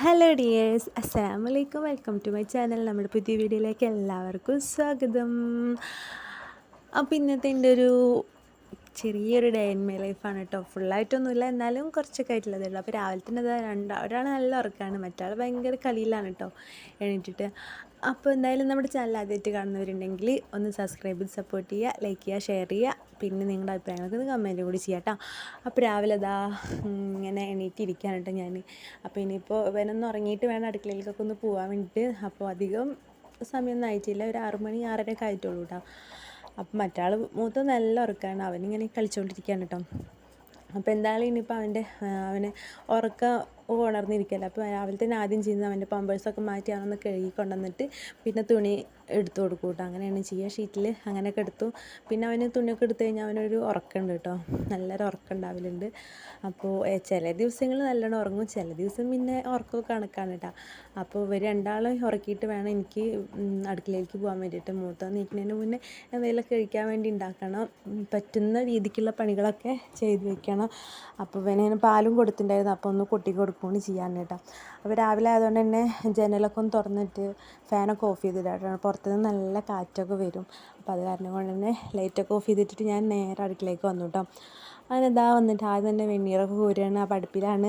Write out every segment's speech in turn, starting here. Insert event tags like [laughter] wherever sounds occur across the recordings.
Hello dears അസ്സാം വലൈക്കും welcome to my channel നമ്മുടെ പുതിയ വീഡിയോയിലേക്ക് എല്ലാവർക്കും സ്വാഗതം. അപ്പോൾ ഇന്നത്തെ എന്റെ ഒരു ചെറിയൊരു ഡേ ഇൻ മൈ ലൈഫാണ് കേട്ടോ ഫുള്ളായിട്ടൊന്നുമില്ല എന്നാലും കുറച്ചൊക്കെ ആയിട്ടുള്ളതേ അപ്പോൾ രാവിലെ തന്നെ അത് രണ്ട് ഒരാൾ നല്ല ഉറക്കമാണ് മറ്റാൾ ഭയങ്കര കളിയിലാണ് കേട്ടോ എണീറ്റിട്ട്. അപ്പോൾ എന്തായാലും നമ്മുടെ ചാനൽ ആദ്യമായിട്ട് കാണുന്നവരുണ്ടെങ്കിൽ ഒന്ന് സബ്സ്ക്രൈബ് ചെയ്ത് സപ്പോർട്ട് ചെയ്യുക ലൈക്ക് ചെയ്യുക ഷെയർ ചെയ്യുക. പിന്നെ നിങ്ങളുടെ അഭിപ്രായങ്ങളൊക്കെ ഒന്ന് കമന്റ് കൂടി ചെയ്യാം കേട്ടോ അപ്പോൾ രാവിലെ അതാ ഇങ്ങനെ എണീറ്റിരിക്കുകയാണ് കേട്ടോ ഞാൻ അപ്പോൾ ഇനിയിപ്പോൾ ഇവനൊന്ന് ഉറങ്ങിയിട്ട് വേണം അടുക്കളയിലേക്കൊക്കെ ഒന്ന് പോകാൻ വേണ്ടിയിട്ട് അപ്പോൾ അധികം സമയമൊന്നും ആയിട്ടില്ല. ഒരു ആറ് മണി ആറരയൊക്കെ ആയിട്ടുള്ളൂ കേട്ടോ അപ്പം മറ്റാൾ മൂത്ത നല്ല ഉറക്കമാണ് അവനിങ്ങനെ കളിച്ചുകൊണ്ടിരിക്കുകയാണ് കേട്ടോ അപ്പോൾ എന്തായാലും ഇനിയിപ്പോൾ അവന്റെ അവനെ ഉറക്കം ഉണർന്നിരിക്കുകയല്ലോ അപ്പോൾ രാവിലെ തന്നെ ആദ്യം ചെയ്യുന്നത് അവന്റെ പമ്പേഴ്സൊക്കെ മാറ്റി അവനൊന്ന് കഴുകി കൊണ്ടുവന്നിട്ട് പിന്നെ തുണി എടുത്തു കൊടുക്കും കേട്ടോ. അങ്ങനെയാണ് ചെയ്യുക. ഷീറ്റിൽ അങ്ങനെയൊക്കെ എടുത്തു. പിന്നെ അവന് തുണിയൊക്കെ എടുത്തു കഴിഞ്ഞാൽ അവനൊരു ഉറക്കമുണ്ട് കേട്ടോ. നല്ലൊരു ഉറക്കം ഉണ്ടാവലുണ്ട്. അപ്പോൾ ചില ദിവസങ്ങൾ നല്ലോണം ഉറങ്ങും. ചില ദിവസം പിന്നെ ഉറക്കമൊക്കെ കണക്കാണ് കേട്ടോ. അപ്പോൾ ഇവർ രണ്ടാളും ഉറക്കിയിട്ട് വേണം എനിക്ക് അടുക്കളയിലേക്ക് പോകാൻ വേണ്ടിയിട്ട്. മൂത്ത നീക്കുന്നതിന് മുന്നേ എന്തെങ്കിലുമൊക്കെ കഴിക്കാൻ വേണ്ടി ഉണ്ടാക്കണം. പറ്റുന്ന രീതിക്കുള്ള പണികളൊക്കെ ചെയ്ത് വെക്കണം. അപ്പോൾ ഇവനെ പാലും കൊടുത്തിട്ടുണ്ടായിരുന്നു. അപ്പോൾ ഒന്ന് കൊട്ടി കൊടുക്കുകയാണ് ചെയ്യാൻ കേട്ടോ. അപ്പോൾ രാവിലെ ആയതുകൊണ്ട് തന്നെ ജനലൊക്കെ ഒന്ന് തുറന്നിട്ട് ഫാനൊക്കെ ഓഫ് ചെയ്തിട്ടാണ് പുറത്തുനിന്ന് നല്ല കാറ്റൊക്കെ വരും. അപ്പോൾ അത് കാരണം കൊണ്ട് തന്നെ ലൈറ്റൊക്കെ ഓഫ് ചെയ്തിട്ട് ഞാൻ നേരെ അടുക്കളയ്ക്ക് വന്നു കേട്ടോ അങ്ങനെ ഇതാ വന്നിട്ട് ആദ്യം തന്നെ വെണ്ണീറൊക്കെ കോരുകയാണ്. ആ പഠിപ്പിലാണ്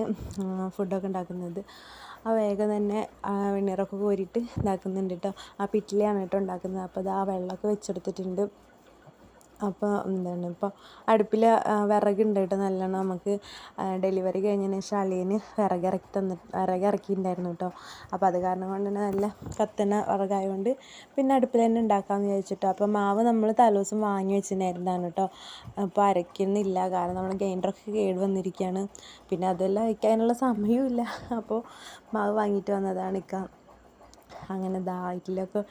ഫുഡൊക്കെ ഉണ്ടാക്കുന്നത്. ആ വേഗം തന്നെ വെണ്ണീറൊക്കെ കോരിയിട്ട് ഇതാക്കുന്നുണ്ട് കേട്ടോ ആ പിറ്റിലാണ് കേട്ടോ ഉണ്ടാക്കുന്നത്. അപ്പോൾ ആ വെള്ളമൊക്കെ വെച്ചെടുത്തിട്ടുണ്ട്. അപ്പോൾ എന്താണ് ഇപ്പോൾ അടുപ്പിൽ വിറകുണ്ട് കേട്ടോ നല്ലോണം നമുക്ക് ഡെലിവറി കഴിഞ്ഞതിന് ശേഷം അളിയന് വിറകിറക്കി തന്നി വിറകിറക്കിയിട്ടുണ്ടായിരുന്നു കേട്ടോ. അപ്പോൾ അത് കാരണം കൊണ്ട് തന്നെ നല്ല കത്തണ വിറകായതുകൊണ്ട് പിന്നെ അടുപ്പിൽ തന്നെ ഉണ്ടാക്കാമെന്ന് വിചാരിച്ചിട്ടോ. അപ്പോൾ മാവ് നമ്മൾ തലേദിവസം വാങ്ങി വെച്ചിട്ടുണ്ടായിരുന്നതാണ് കേട്ടോ. അപ്പോൾ അരയ്ക്കുന്നില്ല. കാരണം നമ്മൾ ഗ്രൈൻഡറൊക്കെ കേട് വന്നിരിക്കുകയാണ്. പിന്നെ അതെല്ലാം അയക്കാനുള്ള സമയമില്ല അപ്പോൾ മാവ് വാങ്ങിയിട്ട് വന്നതാണ് ഇക്ക. അങ്ങനെ ദാ ഇഡ്ഡലിയൊക്കെ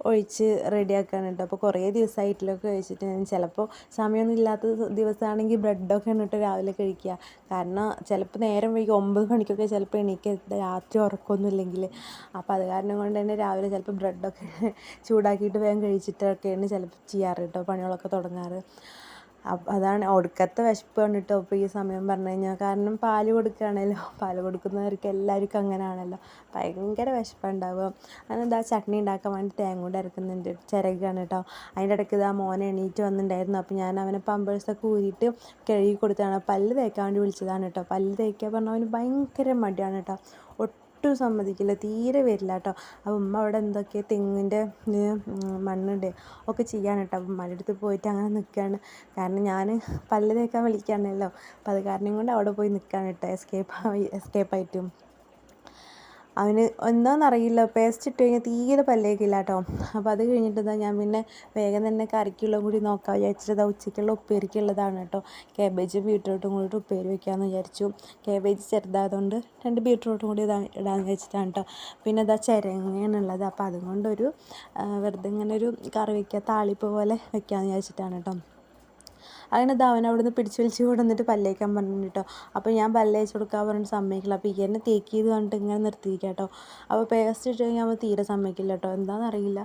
ഒഴിച്ച് റെഡിയാക്കാനുണ്ട് അപ്പോൾ കുറേ ദിവസമായി ഇഡ്ഡലിയൊക്കെ കഴിച്ചിട്ട് ഞാൻ ചിലപ്പോൾ സമയമൊന്നും ഇല്ലാത്ത ദിവസമാണെങ്കിൽ ബ്രെഡൊക്കെ എന്നിട്ട് രാവിലെ കഴിക്കുക കാരണം ചിലപ്പോൾ നേരം വൈകി ഒമ്പത് മണിക്കൊക്കെ ചിലപ്പോൾ എണീക്കരുത്. രാത്രി ഉറക്കമൊന്നും ഇല്ലെങ്കിൽ അപ്പോൾ അത് കാരണം കൊണ്ട് തന്നെ രാവിലെ ചിലപ്പോൾ ബ്രെഡൊക്കെ [laughs] ചൂടാക്കിയിട്ട് വേഗം കഴിച്ചിട്ടൊക്കെയാണ് ചിലപ്പോൾ ചെയ്യാറ് കേട്ടോ പണികളൊക്കെ തുടങ്ങാറ്. അതാണ് ഒടുക്കത്തെ വിശപ്പ് കണ്ടിട്ടോ. ഇപ്പോൾ ഈ സമയം പറഞ്ഞു കഴിഞ്ഞാൽ കാരണം പാൽ കൊടുക്കുകയാണല്ലോ പാൽ കൊടുക്കുന്നവർക്ക് എല്ലാവർക്കും അങ്ങനെയാണല്ലോ ഭയങ്കര വിശപ്പുണ്ടാവുക അങ്ങനെ എന്താ ചട്നി ഉണ്ടാക്കാൻ വേണ്ടി തേങ്ങ കൊണ്ട് അരക്കുന്നുണ്ട്. ചിരകാണ് കേട്ടോ. അതിന്റെ ഇടയ്ക്ക് ഇതാ മോനെ എണീറ്റ് വന്നിട്ടുണ്ടായിരുന്നു. അപ്പോൾ ഞാൻ അവനെ പമ്പേഴ്സൊക്കെ ഊരിയിട്ട് കഴുകി കൊടുത്താണ് പല്ല് തേക്കാൻ വേണ്ടി വിളിച്ചതാണ് കേട്ടോ. പല്ല് തേക്കാൻ പറഞ്ഞാൽ അവന് ഭയങ്കര മടിയാണ് കേട്ടോ. ഒട്ടും സമ്മതിക്കില്ല തീരെ വരില്ല കേട്ടോ. അപ്പോൾ ഉമ്മ അവിടെ എന്തൊക്കെ തെങ്ങിന്റെ മണ്ണുണ്ട് ഒക്കെ ചെയ്യാൻ കേട്ടോ. അപ്പം ഉമ്മയുടെ പോയിട്ട് അങ്ങനെ നിൽക്കുകയാണ് കാരണം ഞാൻ പല്ല് തേക്കാൻ വിളിക്കുകയാണല്ലോ അപ്പോൾ അത് കാരണം കൊണ്ട് അവിടെ പോയി നിൽക്കുകയാണ് കേട്ടോ. എസ്കേപ്പ് എസ്കേപ്പായിട്ടും. അവന് എന്താണെന്നറിയില്ല പേസ്റ്റ് ഇട്ട് കഴിഞ്ഞാൽ തീരെ പല്ലേക്കില്ല കേട്ടോ അപ്പോൾ അത് കഴിഞ്ഞിട്ട് ഇതാ ഞാൻ പിന്നെ വേഗം തന്നെ കറിക്കുള്ള കൂടി നോക്കാം വിചാരിച്ചിട്ട് ഉച്ചയ്ക്കുള്ള ഉപ്പേരിക്കുള്ളതാണ് കേട്ടോ. കാബേജ് ബീട്രൂട്ടും കൂടി ഉപ്പേരി വയ്ക്കാമെന്ന് വിചാരിച്ചു. കാബേജ് ചെറുതായതുകൊണ്ട് രണ്ട് ബീട്രൂട്ടും കൂടി ഇതാ ഇടാമെന്ന് വെച്ചിട്ടാണ് കേട്ടോ. പിന്നെ ഇതാ ചിരങ്ങയാണുള്ളത്. അപ്പോൾ അതുകൊണ്ടൊരു വെറുതെ ഇങ്ങനെ ഒരു കറി വയ്ക്കുക താളിപ്പ് പോലെ വെക്കാമെന്ന് വിചാരിച്ചിട്ടാണ് കേട്ടോ. അങ്ങനെ ധവൻ അവൻ അവിടെ നിന്ന് പിടിച്ച് വലിച്ച് കൊണ്ടുവന്നിട്ട് പല്ലേക്കാൻ പറഞ്ഞു കേട്ടോ അപ്പോൾ ഞാൻ പല്ലേച്ച് കൊടുക്കാൻ പറഞ്ഞിട്ട് സമ്മതിക്കില്ല. അപ്പോൾ ഈ എന്നെ തേക്ക് ചെയ്ത് കണ്ടിട്ട് ഇങ്ങനെ നിർത്തിയിരിക്കുക കേട്ടോ അപ്പോൾ പേസ്റ്റ് ഇട്ട് കഴിഞ്ഞാൽ അവൻ തീരെ സമ്മതിക്കില്ല കേട്ടോ എന്താണെന്നറിയില്ല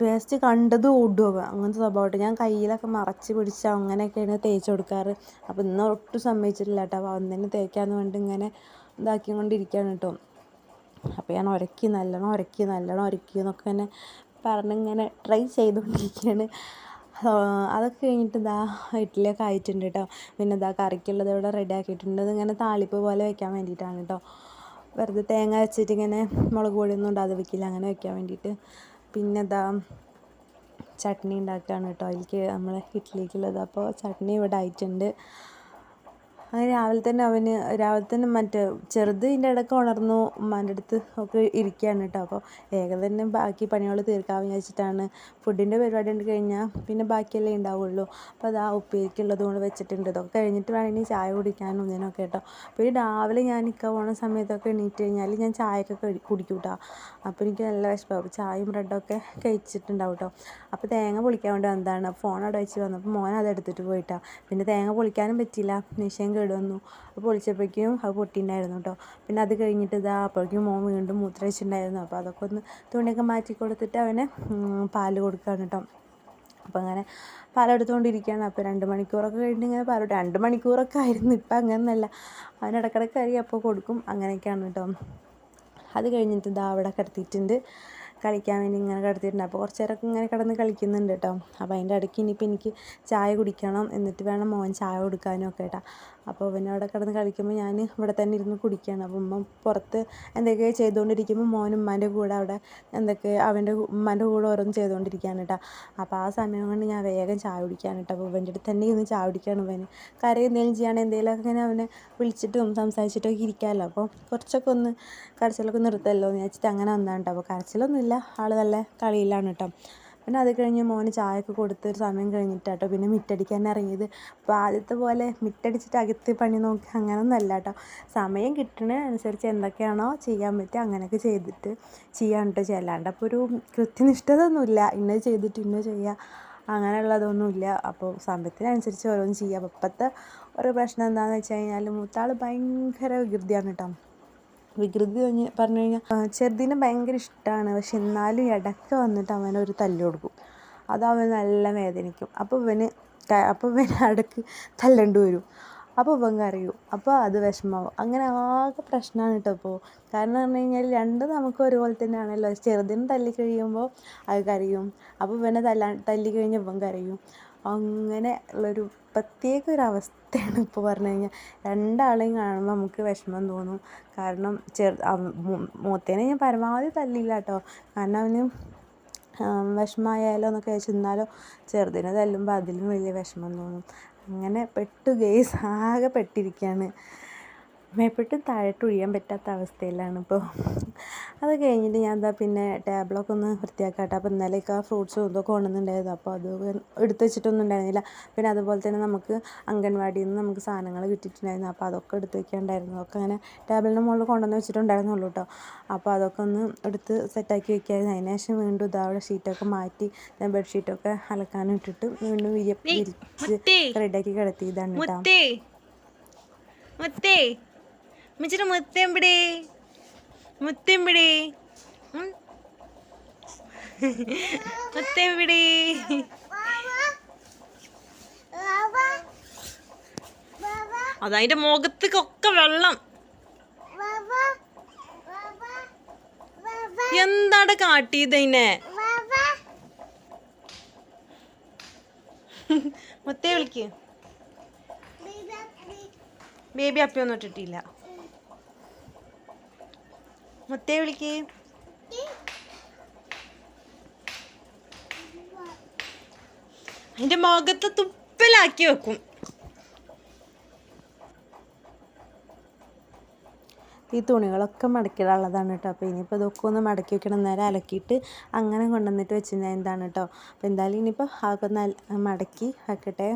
പേസ്റ്റ് കണ്ടത് ഓടുക അങ്ങനത്തെ സ്വഭാവമായിട്ട് ഞാൻ കയ്യിലൊക്കെ മറച്ച് പിടിച്ച് അങ്ങനെയൊക്കെയാണ് തേച്ച് കൊടുക്കാറ്. അപ്പോൾ ഇന്ന് ഒട്ടും സമ്മതിച്ചിട്ടില്ല കേട്ടോ അപ്പോൾ തന്നെ തേക്കാന്ന് പറഞ്ഞിട്ട് ഇങ്ങനെ ഇതാക്കി കൊണ്ടിരിക്കുകയാണ് കേട്ടോ അപ്പോൾ ഞാൻ ഉരക്കി നല്ലോണം ഉരക്കി നല്ലോണം ഉരക്കി എന്നൊക്കെ തന്നെ പറഞ്ഞിങ്ങനെ ട്രൈ ചെയ്തുകൊണ്ടിരിക്കുകയാണ് അതൊക്കെ കഴിഞ്ഞിട്ട് ഇതാ ഇഡ്ഡലിയൊക്കെ ആയിട്ടുണ്ട് കേട്ടോ പിന്നെ ഇതാ കറിക്കുള്ളത് ഇവിടെ റെഡി ആക്കിയിട്ടുണ്ട്. ഇതിങ്ങനെ താളിപ്പ് പോലെ വെക്കാൻ വേണ്ടിയിട്ടാണ് കേട്ടോ വെറുതെ തേങ്ങ വെച്ചിട്ട് ഇങ്ങനെ മുളക് പൊടിയൊന്നും ഉണ്ടാകാതെ വെക്കില്ല. അങ്ങനെ വെക്കാൻ വേണ്ടിയിട്ട്. പിന്നെ ഇതാ ചട്നി ഉണ്ടാക്കുകയാണ് കേട്ടോ അതിലേക്ക് നമ്മളെ ഇഡ്ഡലിക്കുള്ളത് അപ്പോൾ ചട്നി ഇവിടെ ആയിട്ടുണ്ട്. അങ്ങനെ രാവിലെ തന്നെ അവന് രാവിലെ തന്നെ മറ്റേ ചെറുത് ഇതിന്റെ ഇടയ്ക്ക് ഉണർന്നു ഉമ്മാന്റെ അടുത്ത് ഒക്കെ ഇരിക്കുകയാണ് കേട്ടോ അപ്പോൾ ഏകം തന്നെ ബാക്കി പണികൾ തീർക്കാമെന്ന് വിചാരിച്ചിട്ടാണ് ഫുഡിന്റെ പരിപാടി ഉണ്ട് കഴിഞ്ഞാൽ പിന്നെ ബാക്കിയല്ലേ ഉണ്ടാവുള്ളൂ അപ്പോൾ അത് ആ ഉപ്പേരിക്കുള്ളത് കൊണ്ട് വെച്ചിട്ടുണ്ട്. ഇതൊക്കെ കഴിഞ്ഞിട്ട് വേണമെങ്കിൽ ചായ കുടിക്കാനും ഇതിനൊക്കെ കേട്ടോ ഈ രാവിലെ ഞാൻ ഇക്ക പോകുന്ന സമയത്തൊക്കെ എണീറ്റ് കഴിഞ്ഞാൽ ഞാൻ ചായയൊക്കെ കുടിക്കും കേട്ടോ അപ്പോൾ എനിക്ക് നല്ല അപ്പോൾ ചായയും ബ്രെഡൊക്കെ കഴിച്ചിട്ടുണ്ടാവും കേട്ടോ അപ്പോൾ തേങ്ങ പൊളിക്കാൻ വേണ്ടി വന്നതാണ്. ഫോൺ അവിടെ വെച്ച് വന്നപ്പോൾ മോൻ അത് എടുത്തിട്ട് പോയിട്ടാണ് പിന്നെ തേങ്ങ പൊളിക്കാനും പറ്റിയില്ല. മിഷൻ കേട് വന്നു അപ്പോൾ പൊളിച്ചപ്പോഴേക്കും അത് പൊട്ടിയിട്ടുണ്ടായിരുന്നു കേട്ടോ. പിന്നെ അത് കഴിഞ്ഞിട്ട് ഇതാ അപ്പോഴേക്കും മോൻ വീണ്ടും മൂത്രമൊഴിച്ചിട്ടുണ്ടായിരുന്നു. അപ്പോൾ അതൊക്കെ ഒന്ന് തുണിയൊക്കെ മാറ്റി കൊടുത്തിട്ട് അവന് പാൽ കൊടുക്കുകയാണ് കേട്ടോ. അപ്പോൾ അങ്ങനെ പാലെടുത്തുകൊണ്ടിരിക്കുകയാണ് അപ്പോൾ രണ്ട് മണിക്കൂറൊക്കെ കഴിഞ്ഞിട്ട് ഇങ്ങനെ പാൽ രണ്ട് മണിക്കൂറൊക്കെ ആയിരുന്നു. ഇപ്പം അങ്ങനെയല്ല അവനിടക്കിടക്ക് കറി അപ്പോൾ കൊടുക്കും. അങ്ങനെയൊക്കെയാണ് കേട്ടോ. അത് കഴിഞ്ഞിട്ട് ഇതാ അവിടെ കിടത്തിയിട്ടുണ്ട്. കളിക്കാൻ വേണ്ടി ഇങ്ങനെ കിടത്തിയിട്ടുണ്ട്. അപ്പോൾ കുറച്ച് നേരമൊക്കെ ഇങ്ങനെ കിടന്ന് കളിക്കുന്നുണ്ട് കേട്ടോ. അപ്പോൾ അതിന്റെ ഇടയ്ക്ക് ഇനിയിപ്പോൾ എനിക്ക് ചായ കുടിക്കണം എന്നിട്ട് വേണം മോൻ ചായ കൊടുക്കാനും ഒക്കെ കേട്ടോ. അപ്പോൾ പിന്നെ അവിടെ കിടന്ന് കളിക്കുമ്പോൾ ഞാൻ ഇവിടെ തന്നെ ഇരുന്ന് കുടിക്കുകയാണ്. അപ്പോൾ ഉമ്മ പുറത്ത് എന്തൊക്കെയോ ചെയ്തുകൊണ്ടിരിക്കുമ്പോൾ മോൻ ഉമ്മാന്റെ കൂടെ അവിടെ എന്തൊക്കെ അവന്റെ ഉമ്മാന്റെ കൂടെ ഓരോന്ന് ചെയ്തുകൊണ്ടിരിക്കുകയാണ് കേട്ടോ. അപ്പോൾ ആ സമയം കൊണ്ട് ഞാൻ വേഗം ചായ കുടിക്കാൻ കേട്ടോ. അപ്പോൾ ഇവന്റെ അടുത്ത് തന്നെ ഇരുന്ന് ചായ കുടിക്കുകയാണ് ഇവന് കാര്യം എന്തെങ്കിലും ചെയ്യുകയാണെങ്കിൽ എന്തെങ്കിലും ഇങ്ങനെ അവനെ വിളിച്ചിട്ടും സംസാരിച്ചിട്ടൊക്കെ ഇരിക്കാമല്ലോ അപ്പോൾ കുറച്ചൊക്കെ ഒന്ന് കരച്ചിലൊക്കെ നിർത്തല്ലോ എന്ന് വെച്ചിട്ട് അങ്ങനെ വന്നാണ് കേട്ടോ. അപ്പോൾ കരച്ചിലൊന്നുമില്ല. ആൾ നല്ല കളിയിലാണ് കേട്ടോ പിന്നെ അത് കഴിഞ്ഞ് മോന് ചായയൊക്കെ കൊടുത്ത് ഒരു സമയം കഴിഞ്ഞിട്ടാട്ടോ പിന്നെ മിറ്റടിക്കാൻ ഇറങ്ങിയത്. അപ്പോൾ ആദ്യത്തെ പോലെ മിറ്റടിച്ചിട്ട് അകത്ത് പണി നോക്കി അങ്ങനൊന്നും അല്ല കേട്ടോ സമയം കിട്ടുന്നതിനനുസരിച്ച് എന്തൊക്കെയാണോ ചെയ്യാൻ പറ്റുക അങ്ങനെയൊക്കെ ചെയ്തിട്ട് ചെയ്യാൻ കേട്ടോ ചെല്ലാണ്ട് അപ്പോൾ ഒരു കൃത്യനിഷ്ഠതൊന്നുമില്ല ഇന്നത് ചെയ്തിട്ട് ഇന്നത് ചെയ്യുക അങ്ങനെയുള്ളതൊന്നുമില്ല. അപ്പോൾ സമയത്തിനനുസരിച്ച് ഓരോന്നും ചെയ്യുക അപ്പോൾ ഇപ്പോഴത്തെ ഒരു പ്രശ്നം എന്താണെന്ന് വെച്ച് കഴിഞ്ഞാൽ മൂത്താൾ ഭയങ്കര വികൃതിയാണ് കേട്ടോ വികൃതി പറഞ്ഞ് കഴിഞ്ഞാൽ ചെറുതിനെ ഭയങ്കര ഇഷ്ടമാണ് പക്ഷെ എന്നാലും ഇടയ്ക്ക് വന്നിട്ട് അവനൊരു തല്ല് കൊടുക്കും. അത് അവന് നല്ല വേദനിക്കും. അപ്പോൾ ഇവന് അപ്പോൾ ഇവന് ഇടയ്ക്ക് തല്ലണ്ട് വരും. അപ്പോൾ ഇവൻ കരയും. അപ്പോൾ അത് വിഷമാവും. അങ്ങനെ ആകെ പ്രശ്നമാണ് കേട്ടോ അപ്പോൾ കാരണം പറഞ്ഞു കഴിഞ്ഞാൽ രണ്ടും നമുക്ക് ഒരുപോലെ തന്നെയാണല്ലോ. ചെറുതിനെ തല്ലി കഴിയുമ്പോൾ അത് കരയും. അപ്പോൾ ഇവനെ തല്ലാ തല്ലി ഇവൻ കരയും. അങ്ങനെ ഉള്ളൊരു പ്രത്യേക ഒരു അവസ്ഥയാണ് ഇപ്പോൾ പറഞ്ഞു കഴിഞ്ഞാൽ രണ്ടാളെയും കാണുമ്പോൾ നമുക്ക് വിഷമം തോന്നും. കാരണം ചെറു മൂത്തേനെ ഞാൻ പരമാവധി തല്ലില്ല കേട്ടോ കാരണം അവന് വിഷമമായാലോ എന്നൊക്കെ വെച്ച് എന്നാലോ ചെറുതിനെ തല്ലുമ്പോൾ അതിലും വലിയ വിഷമം തോന്നും. അങ്ങനെ പെട്ടു ഗെയ്സ് ആകെ പെട്ടിരിക്കുകയാണ് മേപ്പെട്ട് താഴോട്ട് ഒഴിയാൻ പറ്റാത്ത അവസ്ഥയിലാണ് ഇപ്പോൾ അത് കഴിഞ്ഞിട്ട് ഞാൻ എന്താ പിന്നെ ടേബിളൊക്കെ ഒന്ന് വൃത്തിയാക്കാട്ടെ. അപ്പോൾ ഇന്നലെയൊക്കെ ആ ഫ്രൂട്ട്സും ഇതൊക്കെ കൊണ്ടുവന്നിട്ടുണ്ടായിരുന്നു. അപ്പോൾ അത് എടുത്ത് വെച്ചിട്ടൊന്നും ഉണ്ടായിരുന്നില്ല. പിന്നെ അതുപോലെ തന്നെ നമുക്ക് അംഗൻവാടിയിൽ നിന്ന് നമുക്ക് സാധനങ്ങൾ കിട്ടിയിട്ടുണ്ടായിരുന്നു. അപ്പോൾ അതൊക്കെ എടുത്ത് വെക്കാണ്ടായിരുന്നു. അതൊക്കെ അങ്ങനെ ടേബിളിന്റെ മുകളിൽ കൊണ്ടുവന്ന് വെച്ചിട്ടുണ്ടായിരുന്നുള്ളൂ കേട്ടോ. അപ്പോൾ അതൊക്കെ ഒന്ന് എടുത്ത് സെറ്റാക്കി വെക്കായിരുന്നു. അതിന് ശേഷം വീണ്ടും ഇതാവിടെ ഷീറ്റൊക്കെ മാറ്റി ഞാൻ ബെഡ്ഷീറ്റൊക്കെ അലക്കാനും ഇട്ടിട്ട് വീണ്ടും വിരിച്ച് റെഡിയാക്കി കിടത്തി ഇതാണ് കേട്ടോ മുത്തേ! മിച്ചിട്ട് പിടി മുത്തെമ്പിടേ പിടി അതതിന്റെ മുഖത്തേക്കൊക്കെ വെള്ളം. എന്താണ് കാട്ടിയത് അതിനെ മുത്തേ വിളിക്ക്. ബേബി അപ്പിയൊന്നും ഇട്ടിട്ടില്ല. മുത്തേ വിളിക്ക്. അതിന്റെ മുഖത്ത് തുപ്പലാക്കി വെക്കും. ഈ തുണികളൊക്കെ മടക്കിടാനുള്ളതാണ് കേട്ടോ. അപ്പോൾ ഇനിയിപ്പോൾ ഇതൊക്കെ ഒന്ന് മടക്കി വെക്കണം. നേരെ അലക്കിയിട്ട് അങ്ങനെ കൊണ്ടുവന്നിട്ട് വെച്ചിരുന്നത് എന്താണ് കേട്ടോ അപ്പോൾ എന്തായാലും ഇനിയിപ്പോൾ അതൊക്കെ മടക്കി വെക്കട്ടെ.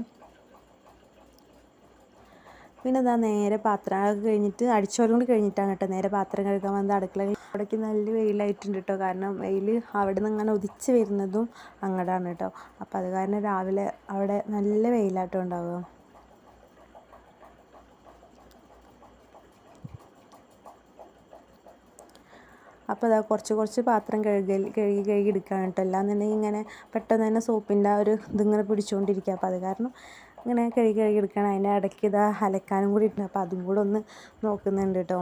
പിന്നെ ഇതാ നേരെ പാത്രം കഴിഞ്ഞിട്ട് അടിച്ചോലും കൂടി കഴിഞ്ഞിട്ടാണ് കേട്ടോ. നേരെ പാത്രം കഴുകാൻ വന്നത്. അടുക്കള അവിടേക്ക് നല്ല വെയിലായിട്ടുണ്ട് കേട്ടോ. കാരണം വെയിൽ അവിടെ നിന്ന് അങ്ങനെ ഉദിച്ച് വരുന്നതും അങ്ങടാണ് കേട്ടോ. അപ്പോൾ അത് കാരണം രാവിലെ അവിടെ നല്ല വെയിലാട്ടോ ഉണ്ടാവുക. അപ്പോൾ അതാ കുറച്ച് കുറച്ച് പാത്രം കഴുകൽ കഴുകി കഴുകി എടുക്കുകയാണ് കേട്ടോ. അല്ലാന്നുണ്ടെങ്കിൽ ഇങ്ങനെ പെട്ടെന്ന് തന്നെ സോപ്പിന്റെ ആ ഒരു ഇതിങ്ങനെ പിടിച്ചുകൊണ്ടിരിക്കുക. അപ്പോൾ അത് കാരണം ഇങ്ങനെ കഴുകി കഴുകി എടുക്കണം അതിന്റെ ഇടയ്ക്ക് ഇതാ അലക്കാനും കൂടി ഉണ്ട് അപ്പോൾ അതും കൂടെ ഒന്ന് നോക്കുന്നുണ്ട് കേട്ടോ.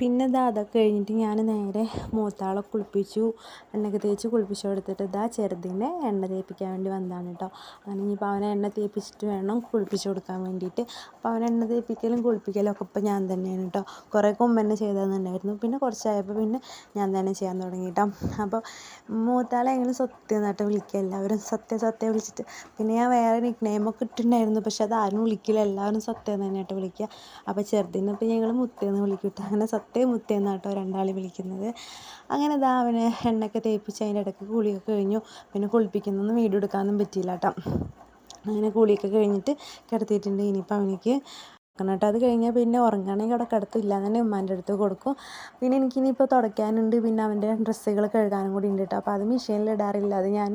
പിന്നെ ഇതാ അതൊക്കെ കഴിഞ്ഞിട്ട് ഞാൻ നേരെ മൂത്താളെ കുളിപ്പിച്ചു. എണ്ണയൊക്കെ തേച്ച് കുളിപ്പിച്ചു കൊടുത്തിട്ട് ഇതാ ചെറുതിനെ എണ്ണ തേപ്പിക്കാൻ വേണ്ടി വന്നതാണ് കേട്ടോ. അങ്ങനെ ഇനിയിപ്പോൾ അവനെ എണ്ണ തേപ്പിച്ചിട്ട് വേണം കുളിപ്പിച്ചു കൊടുക്കാൻ വേണ്ടിയിട്ട്. അപ്പോൾ അവനെ എണ്ണ തേപ്പിക്കലും കുളിപ്പിക്കലും ഒക്കെ ഇപ്പോൾ ഞാൻ തന്നെയാണ് കേട്ടോ. കുറേ മുമ്പ് തന്നെ ചെയ്തതെന്നുണ്ടായിരുന്നു. പിന്നെ കുറച്ചായപ്പോൾ പിന്നെ ഞാൻ തന്നെ ചെയ്യാൻ തുടങ്ങി കേട്ടോ. അപ്പോൾ മൂത്താളെ എങ്ങനെ സത്യം എന്നിട്ട് വിളിക്കുക. എല്ലാവരും സത്യം സത്യം വിളിച്ചിട്ട്. പിന്നെ ഞാൻ വേറെ നിക് നെയിമൊക്കെ ഇട്ടിട്ടുണ്ടായിരുന്നു. പക്ഷെ അത് ആരും വിളിക്കില്ല. എല്ലാവരും സത്യം തന്നെയായിട്ട് വിളിക്കുക. അപ്പോൾ ചെറുതിനെ ഇപ്പോൾ ഞങ്ങൾ മുത്തേന്ന് വിളിക്കും അങ്ങനെ സത്യം മുത്തേന്ന് കേട്ടോ രണ്ടാളി വിളിക്കുന്നത്. അങ്ങനെ ഇതാ അവന് എണ്ണയൊക്കെ തേപ്പിച്ച് അതിന്റെ ഇടയ്ക്ക് കുളിയൊക്കെ കഴിഞ്ഞു. പിന്നെ കുളിപ്പിക്കുന്നൊന്നും വീഡിയോ എടുക്കാനൊന്നും പറ്റിയില്ല കേട്ടോ അങ്ങനെ കുളിയൊക്കെ കഴിഞ്ഞിട്ട് കിടത്തിയിട്ടുണ്ട്. ഇനിയിപ്പോൾ അവനിക്ക് കേട്ടോ അത് കഴിഞ്ഞാൽ പിന്നെ ഉറങ്ങണമെങ്കിൽ അവിടെ കിടത്തില്ല. അങ്ങനെ ഉമ്മാന്റെ അടുത്ത് കൊടുക്കും. പിന്നെ എനിക്കിനിയിപ്പോൾ തുടയ്ക്കാനുണ്ട്. പിന്നെ അവന്റെ ഡ്രസ്സുകൾ കഴുകാനും കൂടി ഉണ്ട് കേട്ടോ അപ്പോൾ അത് മെഷീനിൽ ഇടാറില്ല. അത് ഞാൻ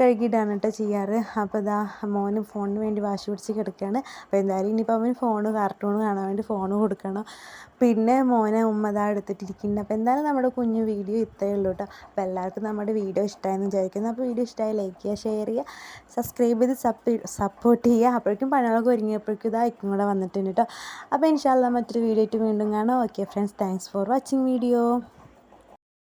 കഴുകിയിട്ടാണ് കേട്ടോ ചെയ്യാറ്. അപ്പോൾ ഇതാ മോന് ഫോണിന് വേണ്ടി വാശി പിടിച്ച് കിടക്കുകയാണ് അപ്പോൾ എന്തായാലും ഇനിയിപ്പോൾ അവന് ഫോണ് കാർട്ടൂൺ കാണാൻ വേണ്ടി ഫോണ് കൊടുക്കണം. പിന്നെ മോനെ ഉമ്മ ഇതാ എടുത്തിട്ടിരിക്കുന്നുണ്ട്. അപ്പോൾ എന്തായാലും നമ്മുടെ കുഞ്ഞു വീഡിയോ ഇത്രയേ ഉള്ളൂ കേട്ടോ അപ്പോൾ എല്ലാവർക്കും നമ്മുടെ വീഡിയോ ഇഷ്ടമായെന്ന് വിചാരിക്കുന്നു. അപ്പോൾ വീഡിയോ ഇഷ്ടമായി ലൈക്ക് ചെയ്യുക ഷെയർ ചെയ്യുക സബ്സ്ക്രൈബ് ചെയ്ത് സപ്പ് സപ്പോർട്ട് ചെയ്യുക. അപ്പോഴേക്കും പണികളൊക്കെ ഒരുങ്ങിയപ്പോഴേക്കും ഇതാ ഇക്കും കൂടെ വന്നിട്ടുണ്ട് കേട്ടോ അപ്പോൾ ഇൻഷാല്ല മറ്റൊരു വീഡിയോ ആയിട്ട് വീണ്ടും കാണാം. Okay friends thanks for watching video